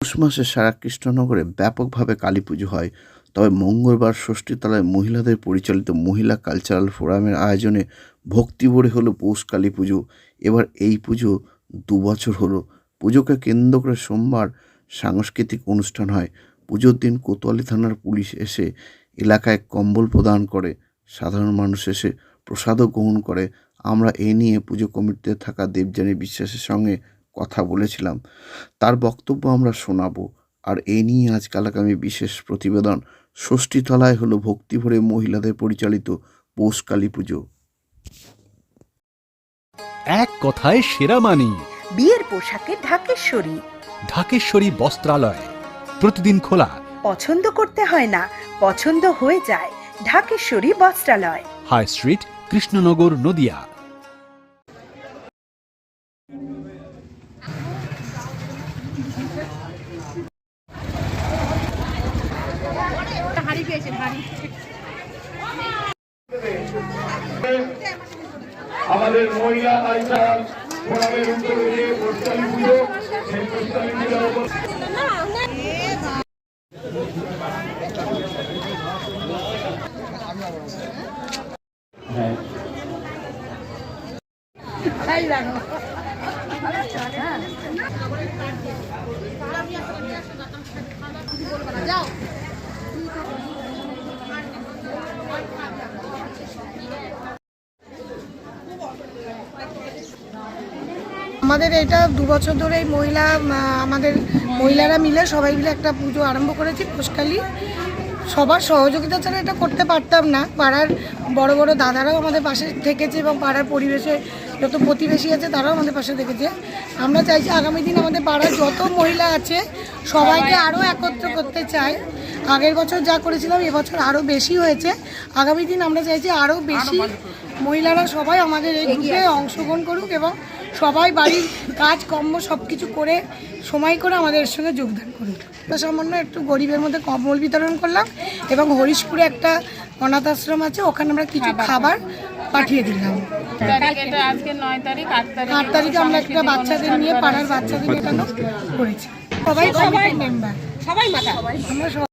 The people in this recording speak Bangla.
পৌষ মাসে সারা কৃষ্ণনগরে ব্যাপকভাবে কালী পুজো হয়। তবে মঙ্গলবার ষষ্ঠীতলায় মহিলাদের পরিচালিত মহিলা কালচারাল ফোরামের আয়োজনে ভক্তি ভরে হলো পৌষ কালী পুজো। এবার এই পুজো দু বছর হলো। পুজোকে কেন্দ্র করে সোমবার সাংস্কৃতিক অনুষ্ঠান হয়। পুজোর দিন কোতোয়ালি থানার পুলিশ এসে এলাকায় কম্বল প্রদান করে সাধারণ মানুষ এসে প্রসাদও গ্রহণ করে। আমরা এ নিয়ে পুজো কমিটিতে থাকা দেবযানী বিশ্বাসের সঙ্গে কথা বলেছিলাম। তার বক্তব্য আমরা শোনাবো। আর এ নিয়ে আজকাল আগামী বিশেষ প্রতিবেদন। ষষ্ঠীতলায় হলো ভক্তিভরে মহিলাদের পরিচালিত পৌষ কালী পুজো। এক কথায় সেরা মানি। বিয়ের পোশাকে ঢাকেশ্বরী। ঢাকেশ্বরী বস্ত্রালয়। প্রতিদিন খোলা। পছন্দ করতে হয় না পছন্দ হয়ে যায়। ঢাকেশ্বরী বস্ত্রালয়। High street Krishnanagar Nadia. আমাদের মহিলা কালচারাল ফোরামের উদ্যোগে পোস্টালি পুজো সেই পোস্টালি পুজোর উপর আমাদের এটা দু বছর ধরে মহিলা আমাদের মহিলারা মিলে সবাই মিলে একটা পুজো আরম্ভ করেছি পুষ্কালি। সবার সহযোগিতা ছাড়া এটা করতে পারতাম না। পাড়ার বড় বড় দাদারাও আমাদের পাশে থেকেছে এবং পাড়ার পরিবেশে যত প্রতিবেশী আছে তারাও আমাদের পাশে থেকেছে। আমরা চাইছি আগামী দিন আমাদের পাড়ার যত মহিলা আছে সবাইকে আরও একত্র করতে চাই। আগের বছর যা করেছিলাম এবছর আরও বেশি হয়েছে। আগামী দিন আমরা চাইছি আরও বেশি মহিলারা সবাই আমাদের এই গ্রুপে অংশগ্রহণ করুক এবং সবাই বাড়ির কাজ কর্ম সব কিছু করে সময় করে আমাদের এর সঙ্গে যোগদান করুক। তা সামান্য একটু গরিবের মধ্যে কম্বল বিতরণ করলাম এবং হরিশপুরে একটা অনাথ আশ্রম আছে ওখানে আমরা কিছু খাবার পাঠিয়ে দিলাম। আট তারিখে আমরা একটা বাচ্চাদের নিয়ে পাড়ার বাচ্চাদের এখানে করেছি। সবাই সবাই মেম্বার সবাই আমরা সবাই